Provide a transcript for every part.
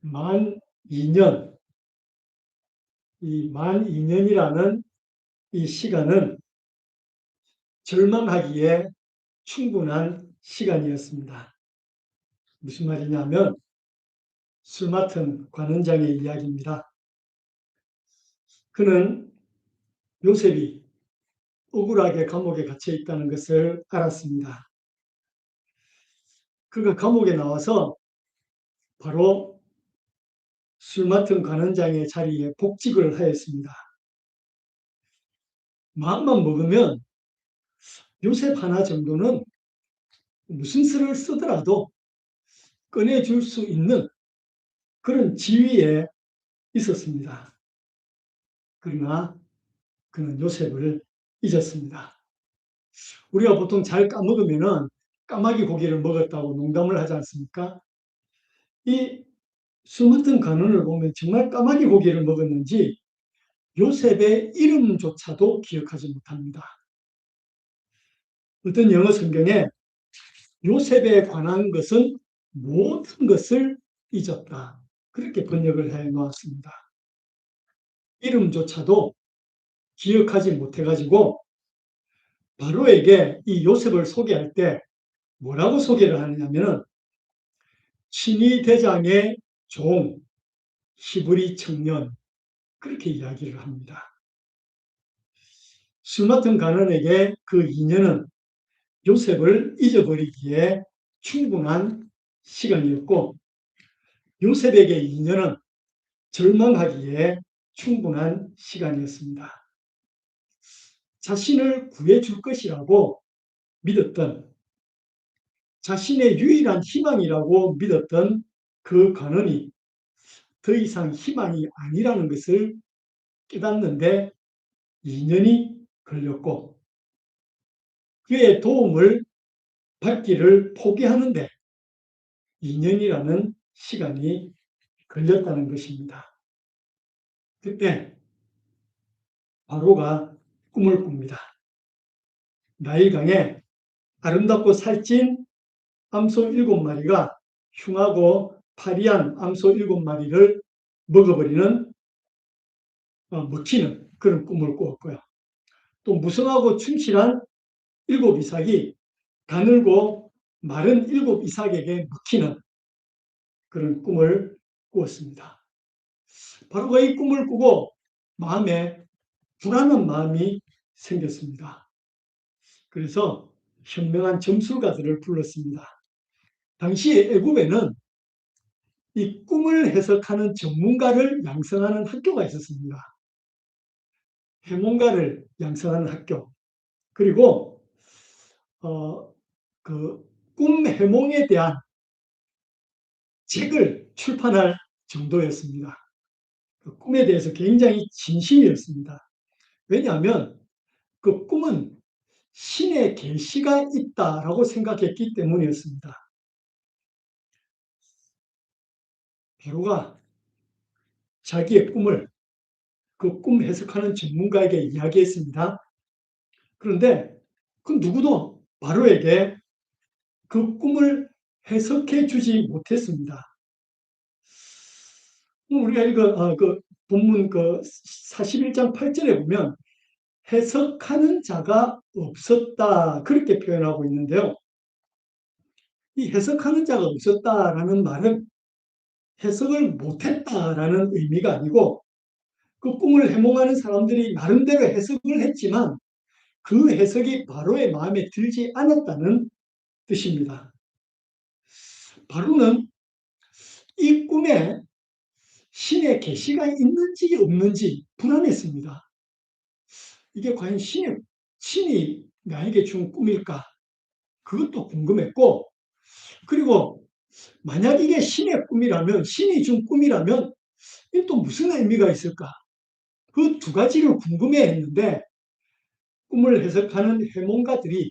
만 2년, 이 만 2년이라는 이 시간은 절망하기에 충분한 시간이었습니다. 무슨 말이냐면 술 맡은 관원장의 이야기입니다. 그는 요셉이 억울하게 감옥에 갇혀 있다는 것을 알았습니다. 그가 감옥에 나와서 바로 술 맡은 관원장의 자리에 복직을 하였습니다. 마음만 먹으면 요셉 하나 정도는 무슨 수를 쓰더라도 꺼내줄 수 있는 그런 지위에 있었습니다. 그러나 그는 요셉을 잊었습니다. 우리가 보통 잘 까먹으면은 까마귀 고기를 먹었다고 농담을 하지 않습니까? 이 수많은 간원을 보면 정말 까마귀 고기를 먹었는지 요셉의 이름조차도 기억하지 못합니다. 어떤 영어 성경에 요셉에 관한 것은 모든 것을 잊었다. 그렇게 번역을 해 놓았습니다. 이름조차도 기억하지 못해가지고 바로에게 이 요셉을 소개할 때 뭐라고 소개를 하느냐면은 친위 대장의 종, 히브리 청년 그렇게 이야기를 합니다. 술 맡은 가난에게 그 인연은 요셉을 잊어버리기에 충분한 시간이었고 요셉에게 인연은 절망하기에 충분한 시간이었습니다. 자신을 구해줄 것이라고 믿었던 자신의 유일한 희망이라고 믿었던 그 간언이 더 이상 희망이 아니라는 것을 깨닫는데 2년이 걸렸고 그의 도움을 받기를 포기하는데 2년이라는 시간이 걸렸다는 것입니다. 그때 바로가 꿈을 꿉니다. 나일강에 아름답고 살찐 암소 일곱 마리가 흉하고 파리한 암소 일곱 마리를 먹어버리는 어, 먹히는 그런 꿈을 꾸었고요. 또 무성하고 충실한 일곱 이삭이 가늘고 마른 일곱 이삭에게 먹히는 그런 꿈을 꾸었습니다. 바로 이 꿈을 꾸고 마음에 불안한 마음이 생겼습니다. 그래서 현명한 점술가들을 불렀습니다. 당시 애굽에는 이 꿈을 해석하는 전문가를 양성하는 학교가 있었습니다. 해몽가를 양성하는 학교. 그리고 어, 그 꿈 해몽에 대한 책을 출판할 정도였습니다. 그 꿈에 대해서 굉장히 진심이었습니다. 왜냐하면 그 꿈은 신의 계시가 있다라고 생각했기 때문이었습니다. 베로가 자기의 꿈을 그 꿈 해석하는 전문가에게 이야기했습니다. 그런데 그 누구도 바로에게 그 꿈을 해석해 주지 못했습니다. 우리가 이거 어, 그 본문 그 41장 8절에 보면 해석하는 자가 없었다 그렇게 표현하고 있는데요. 이 해석하는 자가 없었다라는 말은 해석을 못했다라는 의미가 아니고 그 꿈을 해몽하는 사람들이 나름대로 해석을 했지만 그 해석이 바로의 마음에 들지 않았다는 뜻입니다. 바로는 이 꿈에 신의 계시가 있는지 없는지 불안했습니다. 이게 과연 신의, 신이 나에게 준 꿈일까? 그것도 궁금했고, 그리고 만약 이게 신의 꿈이라면, 신이 준 꿈이라면, 이게 또 무슨 의미가 있을까? 그 두 가지를 궁금해 했는데, 꿈을 해석하는 해몽가들이,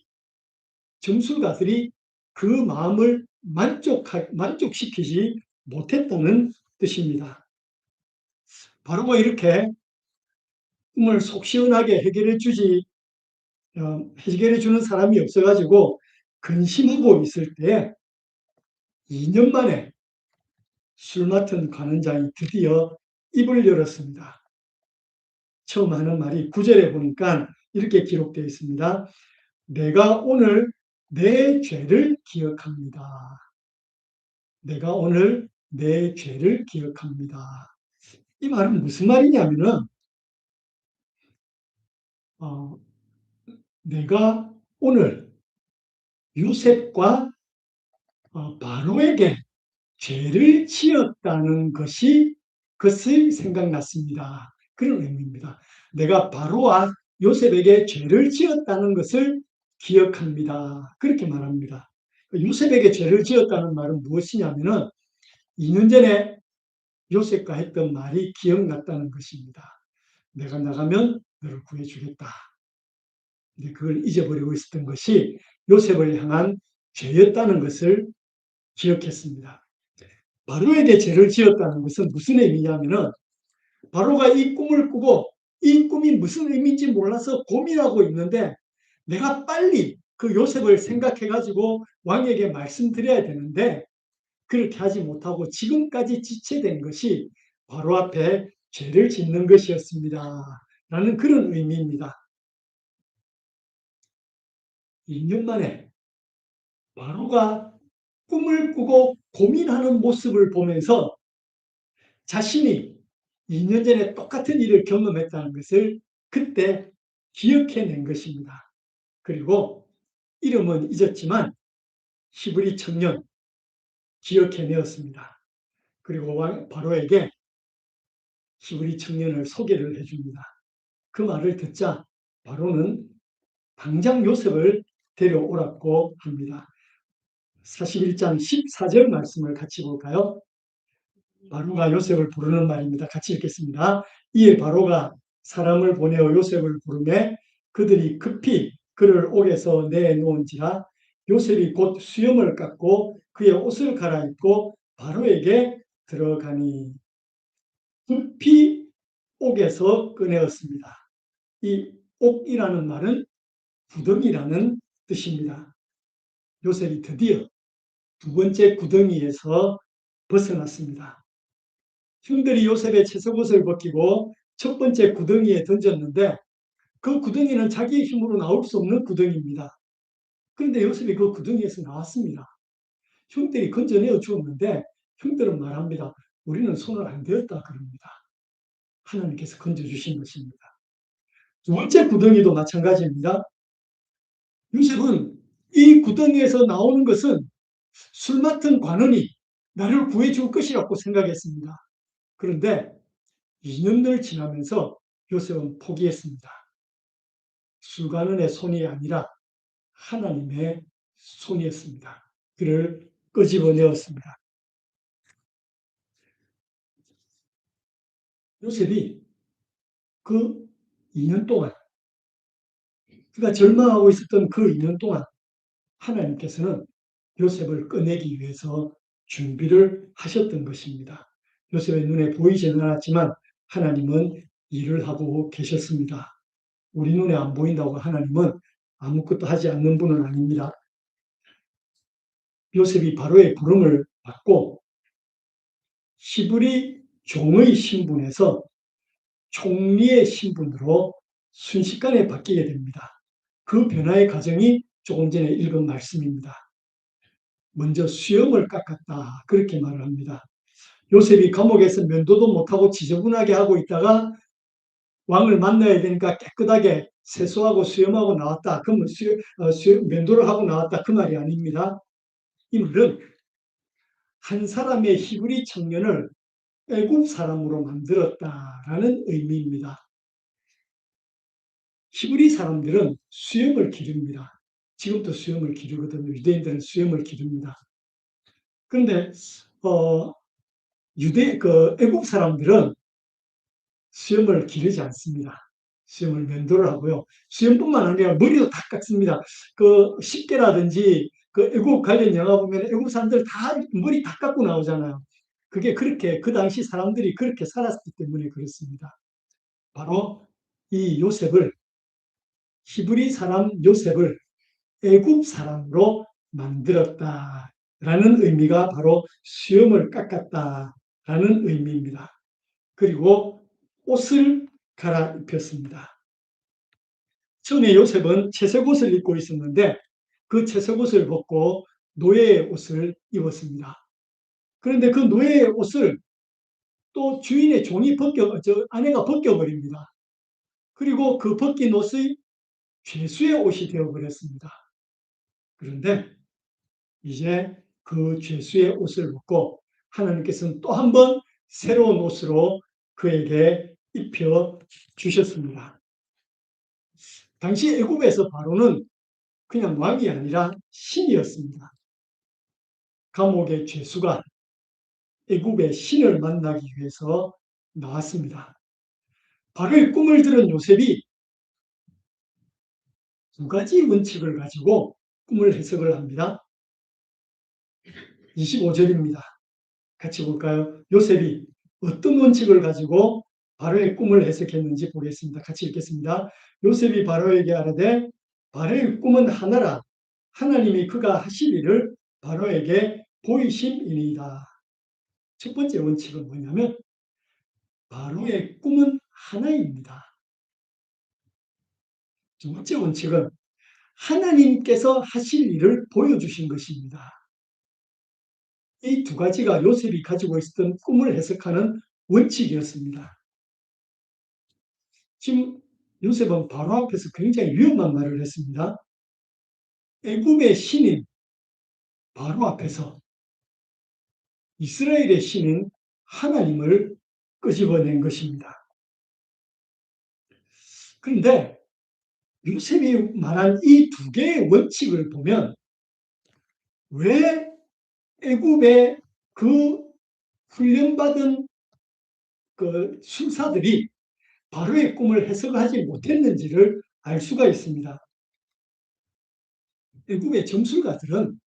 점술가들이 그 마음을 만족 만족시키지 못했다는 뜻입니다. 바로 뭐 이렇게 꿈을 속 시원하게 해결해 주지, 어, 해결해 주는 사람이 없어가지고 근심하고 있을 때 2년 만에 술 맡은 관원장이 드디어 입을 열었습니다. 처음 하는 말이 구절에 보니까 이렇게 기록되어 있습니다. 내가 오늘 내 죄를 기억합니다. 내가 오늘 내 죄를 기억합니다. 이 말은 무슨 말이냐면은 어, 내가 오늘 요셉과 어, 바로에게 죄를 지었다는 것이 그것이 생각났습니다. 그런 의미입니다. 내가 바로와 요셉에게 죄를 지었다는 것을 기억합니다. 그렇게 말합니다. 요셉에게 죄를 지었다는 말은 무엇이냐면은 2년 전에 요셉과 했던 말이 기억났다는 것입니다. 내가 나가면 너를 구해주겠다. 근데 그걸 잊어버리고 있었던 것이 요셉을 향한 죄였다는 것을 기억했습니다. 바로에게 죄를 지었다는 것은 무슨 의미냐면은 바로가 이 꿈을 꾸고 이 꿈이 무슨 의미인지 몰라서 고민하고 있는데 내가 빨리 그 요셉을 생각해 가지고 왕에게 말씀드려야 되는데 그렇게 하지 못하고 지금까지 지체된 것이 바로 앞에 죄를 짓는 것이었습니다. 라는 그런 의미입니다. 2년 만에 바로가 꿈을 꾸고 고민하는 모습을 보면서 자신이 2년 전에 똑같은 일을 경험했다는 것을 그때 기억해낸 것입니다. 그리고 이름은 잊었지만 히브리 청년 기억해내었습니다. 그리고 바로에게 히브리 청년을 소개를 해줍니다. 그 말을 듣자 바로는 당장 요셉을 데려오라고 합니다. 41장 14절 말씀을 같이 볼까요? 바로가 요셉을 부르는 말입니다. 같이 읽겠습니다. 이에 바로가 사람을 보내어 요셉을 부르매 그들이 급히 그를 옥에서 내놓은지라 요셉이 곧 수염을 깎고 그의 옷을 갈아입고 바로에게 들어가니 급히 옥에서 꺼내었습니다. 이 옥이라는 말은 구덩이라는 뜻입니다. 요셉이 드디어 두 번째 구덩이에서 벗어났습니다. 형들이 요셉의 채석옷을 벗기고 첫 번째 구덩이에 던졌는데 그 구덩이는 자기의 힘으로 나올 수 없는 구덩이입니다. 그런데 요셉이 그 구덩이에서 나왔습니다. 형들이 건져내어 주었는데 형들은 말합니다. 우리는 손을 안 대었다 그럽니다. 하나님께서 건져주신 것입니다. 두 번째 구덩이도 마찬가지입니다. 요셉은 이 구덩이에서 나오는 것은 술 맡은 관원이 나를 구해줄 것이라고 생각했습니다. 그런데 2년을 지나면서 요셉은 포기했습니다. 술관원의 손이 아니라 하나님의 손이었습니다. 그를 끄집어내었습니다. 요셉이 그 2년 동안 그가 절망하고 있었던 그 2년 동안 하나님께서는 요셉을 꺼내기 위해서 준비를 하셨던 것입니다. 요셉의 눈에 보이지는 않았지만 하나님은 일을 하고 계셨습니다. 우리 눈에 안 보인다고 하나님은 아무것도 하지 않는 분은 아닙니다. 요셉이 바로의 부름을 받고 히브리 종의 신분에서 총리의 신분으로 순식간에 바뀌게 됩니다. 그 변화의 과정이 조금 전에 읽은 말씀입니다. 먼저 수염을 깎았다. 그렇게 말을 합니다. 요셉이 감옥에서 면도도 못하고 지저분하게 하고 있다가 왕을 만나야 되니까 깨끗하게 세수하고 수염하고 나왔다. 그러면 수, 어, 수, 면도를 하고 나왔다. 그 말이 아닙니다. 이 말은 한 사람의 히브리 청년을 애굽 사람으로 만들었다라는 의미입니다. 히브리 사람들은 수염을 기릅니다. 지금도 수염을 기르거든요. 유대인들은 수염을 기릅니다. 그런데 어, 유대 그 애국 사람들은 수염을 기르지 않습니다. 수염을 면도를 하고요. 수염뿐만 아니라 머리도 다 깎습니다. 그 10개라든지 그 애국 관련 영화 보면 애국 사람들 다 머리 다 깎고 나오잖아요. 그게 그렇게 그 당시 사람들이 그렇게 살았기 때문에 그렇습니다. 바로 이 요셉을 히브리 사람 요셉을 애굽 사람으로 만들었다. 라는 의미가 바로 수염을 깎았다 라는 의미입니다. 그리고 옷을 갈아입혔습니다. 처음에 요셉은 채색 옷을 입고 있었는데 그 채색 옷을 벗고 노예의 옷을 입었습니다. 그런데 그 노예의 옷을 또 주인의 종이 벗겨, 저 아내가 벗겨버립니다. 그리고 그 벗긴 옷이 죄수의 옷이 되어버렸습니다. 그런데 이제 그 죄수의 옷을 벗고 하나님께서는 또 한 번 새로운 옷으로 그에게 입혀 주셨습니다. 당시 애굽에서 바로는 그냥 왕이 아니라 신이었습니다. 감옥의 죄수가 애굽의 신을 만나기 위해서 나왔습니다. 바로의 꿈을 들은 요셉이 두 가지 원칙을 가지고 꿈을 해석을 합니다. 25절입니다. 같이 볼까요? 요셉이 어떤 원칙을 가지고 바로의 꿈을 해석했는지 보겠습니다. 같이 읽겠습니다. 요셉이 바로에게 아뢰되 바로의 꿈은 하나라 하나님이 그가 하실 일을 바로에게 보이심이니이다. 첫 번째 원칙은 뭐냐면 바로의 꿈은 하나입니다. 두 번째 원칙은 하나님께서 하실 일을 보여주신 것입니다. 이 두 가지가 요셉이 가지고 있었던 꿈을 해석하는 원칙이었습니다. 지금 요셉은 바로 앞에서 굉장히 위험한 말을 했습니다. 애굽의 신인 바로 앞에서 이스라엘의 신인 하나님을 끄집어낸 것입니다. 그런데 요셉이 말한 이 두 개의 원칙을 보면 왜 애굽의 그 훈련받은 그 술사들이 바로의 꿈을 해석하지 못했는지를 알 수가 있습니다. 애굽의 점술가들은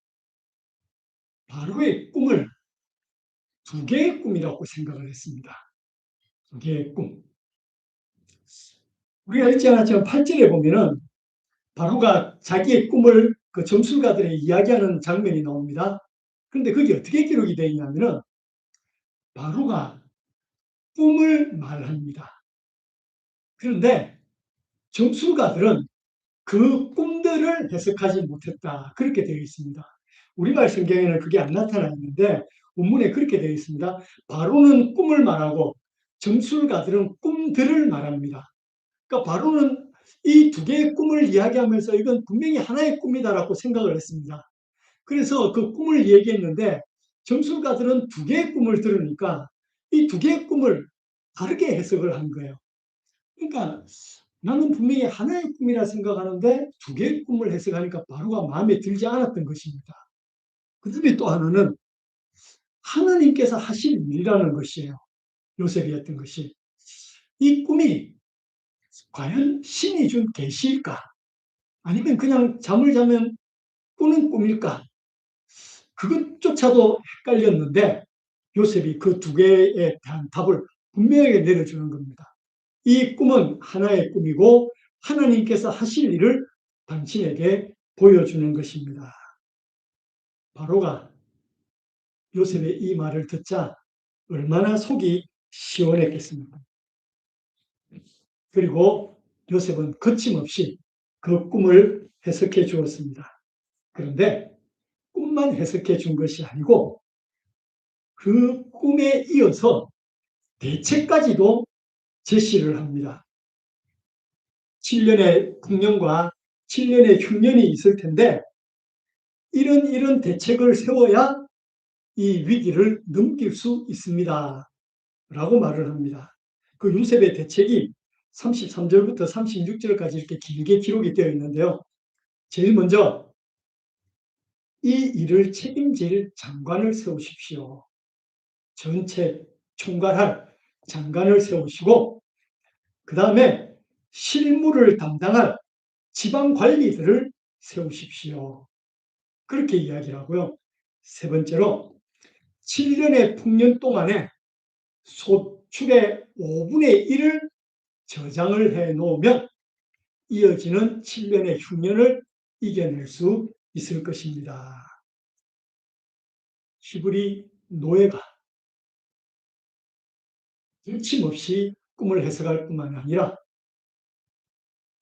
바로의 꿈을 두 개의 꿈이라고 생각을 했습니다. 두 개의 꿈. 우리가 읽지 않았지만 8절에 보면은 바로가 자기의 꿈을 그 점술가들의 이야기하는 장면이 나옵니다. 그런데 그게 어떻게 기록이 되어 있냐면은 바로가 꿈을 말합니다. 그런데 점술가들은 그 꿈들을 해석하지 못했다. 그렇게 되어 있습니다. 우리말 성경에는 그게 안 나타나 있는데 본문에 그렇게 되어 있습니다. 바로는 꿈을 말하고 점술가들은 꿈들을 말합니다. 그러니까 바로는 이 두 개의 꿈을 이야기하면서 이건 분명히 하나의 꿈이다라고 생각을 했습니다. 그래서 그 꿈을 얘기했는데 점술가들은 두 개의 꿈을 들으니까 이 두 개의 꿈을 다르게 해석을 한 거예요. 그러니까 나는 분명히 하나의 꿈이라 생각하는데 두 개의 꿈을 해석하니까 바로가 마음에 들지 않았던 것입니다. 그 다음에 또 하나는 하나님께서 하실 일이라는 것이에요. 요셉이 했던 것이. 이 꿈이 과연 신이 준 계시일까? 아니면 그냥 잠을 자면 꾸는 꿈일까? 그것조차도 헷갈렸는데 요셉이 그 두 개에 대한 답을 분명하게 내려주는 겁니다. 이 꿈은 하나의 꿈이고 하나님께서 하실 일을 당신에게 보여주는 것입니다. 바로가 요셉의 이 말을 듣자 얼마나 속이 시원했겠습니까? 그리고 요셉은 거침없이 그 꿈을 해석해 주었습니다. 그런데 꿈만 해석해 준 것이 아니고 그 꿈에 이어서 대책까지도 제시를 합니다. 7년의 국년과 7년의 흉년이 있을 텐데 이런 이런 대책을 세워야 이 위기를 넘길 수 있습니다. 라고 말을 합니다. 그 요셉의 대책이 33절부터 36절까지 이렇게 길게 기록이 되어 있는데요. 제일 먼저 이 일을 책임질 장관을 세우십시오. 전체 총괄할 장관을 세우시고 그 다음에 실무를 담당할 지방 관리들을 세우십시오. 그렇게 이야기를 하고요. 세 번째로 7년의 풍년 동안에 소출의 5분의 1을 저장을 해 놓으면 이어지는 7년의 흉년을 이겨낼 수 있을 것입니다. 히브리 노예가 거침없이 꿈을 해석할 뿐만 아니라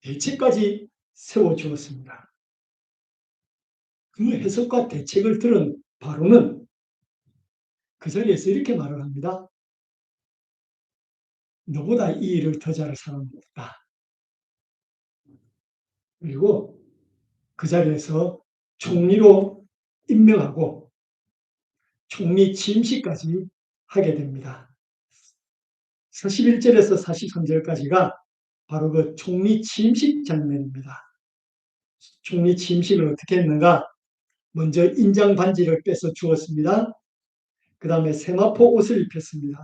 대책까지 세워주었습니다. 그 해석과 대책을 들은 바로는 그 자리에서 이렇게 말을 합니다. 너보다 이 일을 더 잘할 사람은 없다. 그리고 그 자리에서 총리로 임명하고 총리 취임식까지 하게 됩니다. 41절에서 43절까지가 바로 그 총리 취임식 장면입니다. 총리 취임식을 어떻게 했는가? 먼저 인장 반지를 빼서 주었습니다. 그 다음에 세마포 옷을 입혔습니다.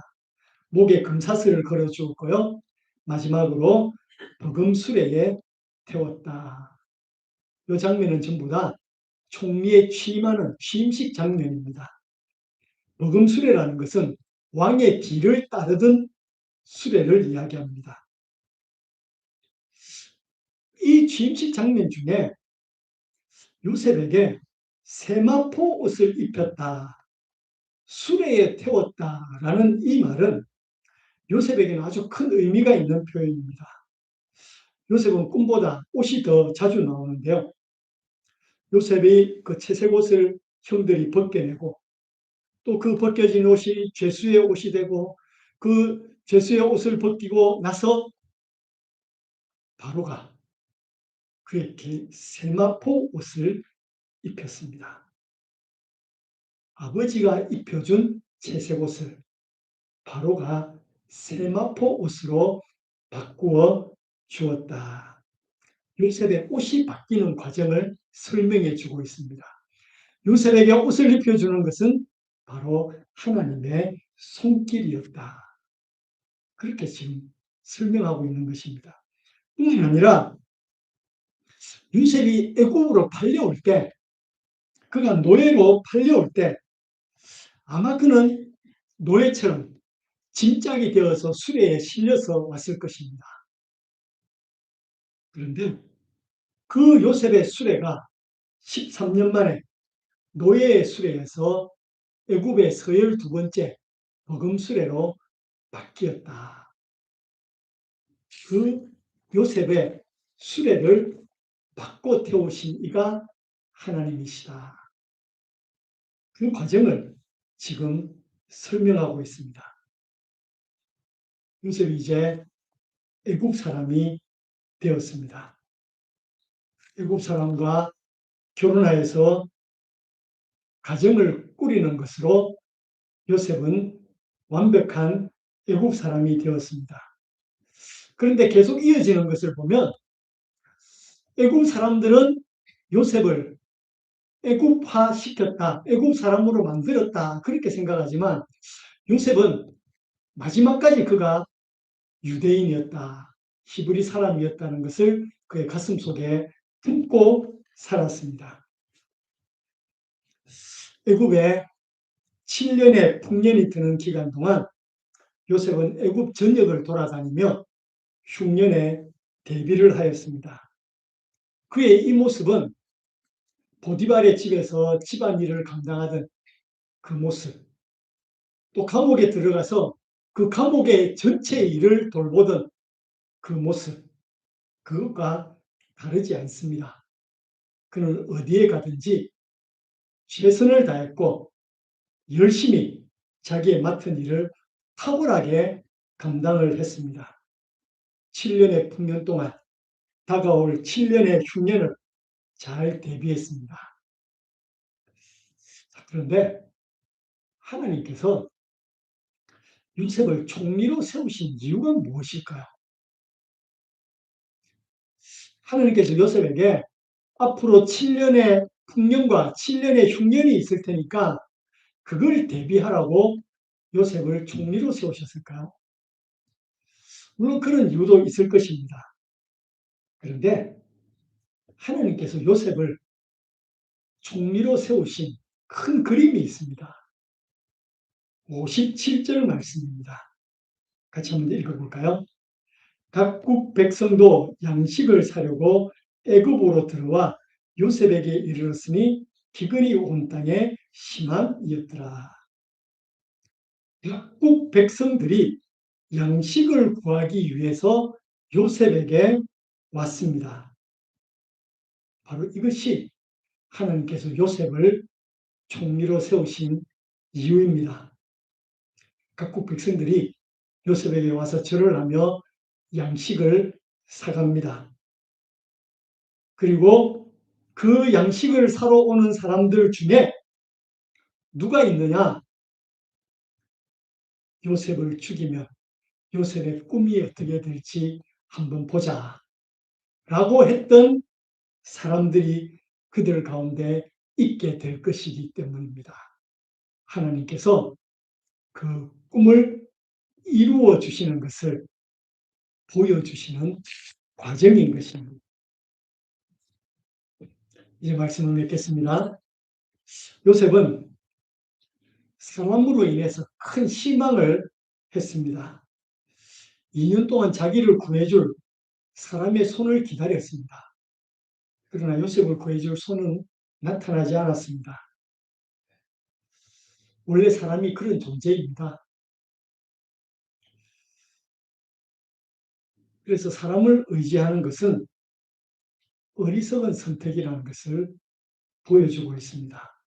목에 금사슬을 걸어 주었고요. 마지막으로 버금 수레에 태웠다. 이 장면은 전부 다 총리의 취임하는 취임식 장면입니다. 버금 수레라는 것은 왕의 뒤를 따르던 수레를 이야기합니다. 이 취임식 장면 중에 요셉에게 세마포 옷을 입혔다. 수레에 태웠다라는 이 말은 요셉에게는 아주 큰 의미가 있는 표현입니다. 요셉은 꿈보다 옷이 더 자주 나오는데요. 요셉이 그 채색 옷을 형들이 벗겨내고 또 그 벗겨진 옷이 죄수의 옷이 되고 그 죄수의 옷을 벗기고 나서 바로가 그에게 세마포 옷을 입혔습니다. 아버지가 입혀준 채색 옷을 바로가 세마포 옷으로 바꾸어 주었다. 요셉의 옷이 바뀌는 과정을 설명해 주고 있습니다. 요셉에게 옷을 입혀주는 것은 바로 하나님의 손길이었다. 그렇게 지금 설명하고 있는 것입니다. 뿐만 아니라 요셉이 애굽으로 팔려올 때, 그가 노예로 팔려올 때, 아마 그는 노예처럼 짐짝이 되어서 수레에 실려서 왔을 것입니다. 그런데 그 요셉의 수레가 13년 만에 노예의 수레에서 애굽의 서열 두 번째 버금 수레로 바뀌었다. 그 요셉의 수레를 바꿔 태우신 이가 하나님이시다. 그 과정을 지금 설명하고 있습니다. 요셉이 이제 애국 사람이 되었습니다. 애국 사람과 결혼하여서 가정을 꾸리는 것으로 요셉은 완벽한 애국 사람이 되었습니다. 그런데 계속 이어지는 것을 보면 애국 사람들은 요셉을 애국화 시켰다, 애국 사람으로 만들었다 그렇게 생각하지만 요셉은 마지막까지 그가 유대인이었다, 히브리 사람이었다는 것을 그의 가슴 속에 품고 살았습니다. 애굽에 7년의 풍년이 드는 기간 동안 요셉은 애굽 전역을 돌아다니며 흉년에 대비를 하였습니다. 그의 이 모습은 보디발의 집에서 집안일을 감당하던 그 모습, 또 감옥에 들어가서 그 감옥의 전체 일을 돌보던 그 모습, 그것과 다르지 않습니다. 그는 어디에 가든지 최선을 다했고 열심히 자기의 맡은 일을 탁월하게 감당을 했습니다. 7년의 풍년 동안 다가올 7년의 흉년을 잘 대비했습니다. 그런데 하나님께서 요셉을 총리로 세우신 이유가 무엇일까요? 하나님께서 요셉에게 앞으로 7년의 풍년과 7년의 흉년이 있을 테니까 그걸 대비하라고 요셉을 총리로 세우셨을까요? 물론 그런 이유도 있을 것입니다. 그런데 하나님께서 요셉을 총리로 세우신 큰 그림이 있습니다. 57절 말씀입니다. 같이 한번 읽어볼까요? 각국 백성도 양식을 사려고 애굽으로 들어와 요셉에게 이르렀으니 기근이 온 땅에 심함이었더라. 각국 백성들이 양식을 구하기 위해서 요셉에게 왔습니다. 바로 이것이 하나님께서 요셉을 총리로 세우신 이유입니다. 각국 백성들이 요셉에게 와서 절을 하며 양식을 사갑니다. 그리고 그 양식을 사러 오는 사람들 중에 누가 있느냐? 요셉을 죽이면 요셉의 꿈이 어떻게 될지 한번 보자. 라고 했던 사람들이 그들 가운데 있게 될 것이기 때문입니다. 하나님께서 그 꿈을 이루어 주시는 것을 보여주시는 과정인 것입니다. 이제 말씀을 맺겠습니다. 요셉은 사람으로 인해서 큰 실망을 했습니다. 2년 동안 자기를 구해줄 사람의 손을 기다렸습니다. 그러나 요셉을 구해줄 손은 나타나지 않았습니다. 원래 사람이 그런 존재입니다. 그래서 사람을 의지하는 것은 어리석은 선택이라는 것을 보여주고 있습니다.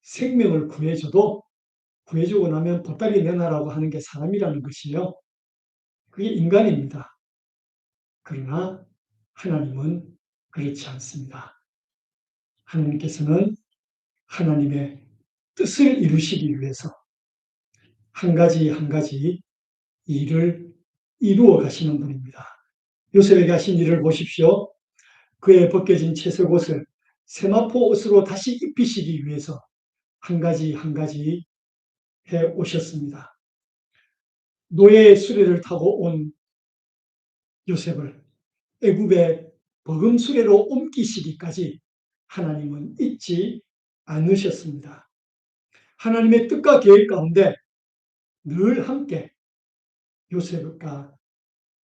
생명을 구해줘도 구해주고 나면 보따리 내놔라고 하는 게 사람이라는 것이요. 그게 인간입니다. 그러나 하나님은 그렇지 않습니다. 하나님께서는 하나님의 뜻을 이루시기 위해서 한 가지 한 가지 일을 이루어 가시는 분입니다. 요셉에게 하신 일을 보십시오. 그의 벗겨진 채색 옷을 세마포 옷으로 다시 입히시기 위해서 한 가지 한 가지 해 오셨습니다. 노예의 수레를 타고 온 요셉을 애굽의 버금 수레로 옮기시기까지 하나님은 잊지 않으셨습니다. 하나님의 뜻과 계획 가운데 늘 함께 요셉과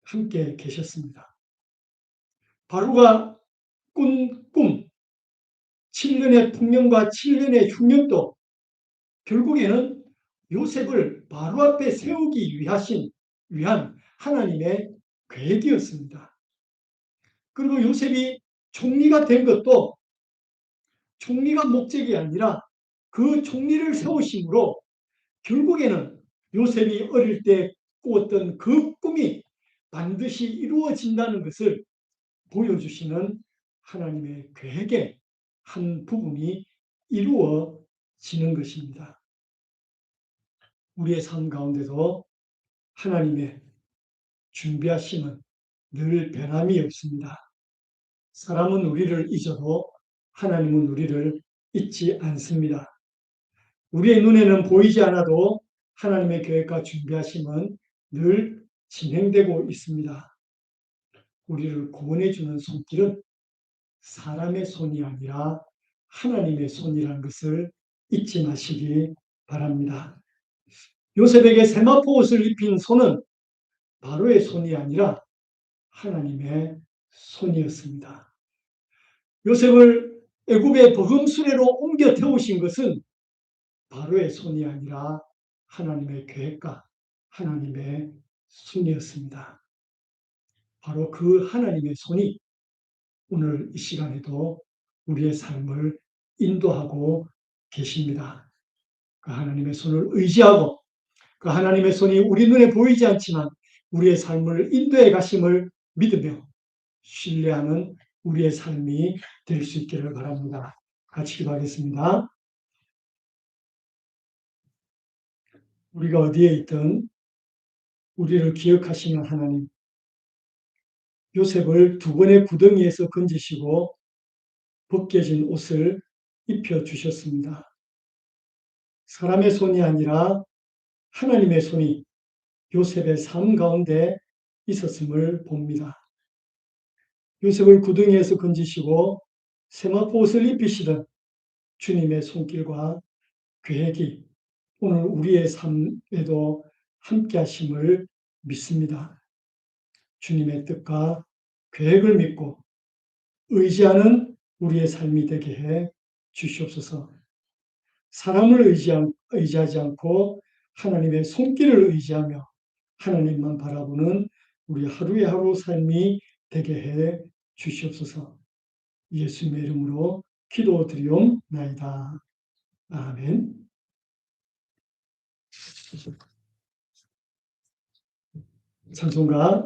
함께 계셨습니다. 바로가 꾼 꿈, 7년의 풍년과 7년의 흉년도 결국에는 요셉을 바로 앞에 세우기 위하신 위한 하나님의 계획이었습니다. 그리고 요셉이 총리가 된 것도 총리가 목적이 아니라 그 총리를 세우심으로 결국에는 요셉이 어릴 때 꾸었던 그 꿈이 반드시 이루어진다는 것을 보여주시는 하나님의 계획의 한 부분이 이루어지는 것입니다. 우리의 삶 가운데도 하나님의 준비하심은 늘 변함이 없습니다. 사람은 우리를 잊어도 하나님은 우리를 잊지 않습니다. 우리의 눈에는 보이지 않아도 하나님의 계획과 준비하심은 늘 진행되고 있습니다. 우리를 구원해주는 손길은 사람의 손이 아니라 하나님의 손이라는 것을 잊지 마시기 바랍니다. 요셉에게 세마포 옷을 입힌 손은 바로의 손이 아니라 하나님의 손이었습니다. 요셉을 애굽의 버금수레로 옮겨 태우신 것은 바로의 손이 아니라 하나님의 계획과 하나님의 손이었습니다. 바로 그 하나님의 손이 오늘 이 시간에도 우리의 삶을 인도하고 계십니다. 그 하나님의 손을 의지하고 그 하나님의 손이 우리 눈에 보이지 않지만 우리의 삶을 인도해 가심을 믿으며 신뢰하는 우리의 삶이 될 수 있기를 바랍니다. 같이 기도하겠습니다. 우리가 어디에 있든 우리를 기억하시는 하나님, 요셉을 두 번의 구덩이에서 건지시고 벗겨진 옷을 입혀 주셨습니다. 사람의 손이 아니라 하나님의 손이 요셉의 삶 가운데 있었음을 봅니다. 요셉을 구덩이에서 건지시고 세마포 옷을 입히시던 주님의 손길과 계획이 오늘 우리의 삶에도 함께 하심을 믿습니다. 주님의 뜻과 계획을 믿고 의지하는 우리의 삶이 되게 해 주시옵소서. 사람을 의지하지 않고 하나님의 손길을 의지하며 하나님만 바라보는 우리 하루의 하루 삶이 되게 해 주시옵소서. 예수님의 이름으로 기도드리옵나이다. 아멘. 찬송가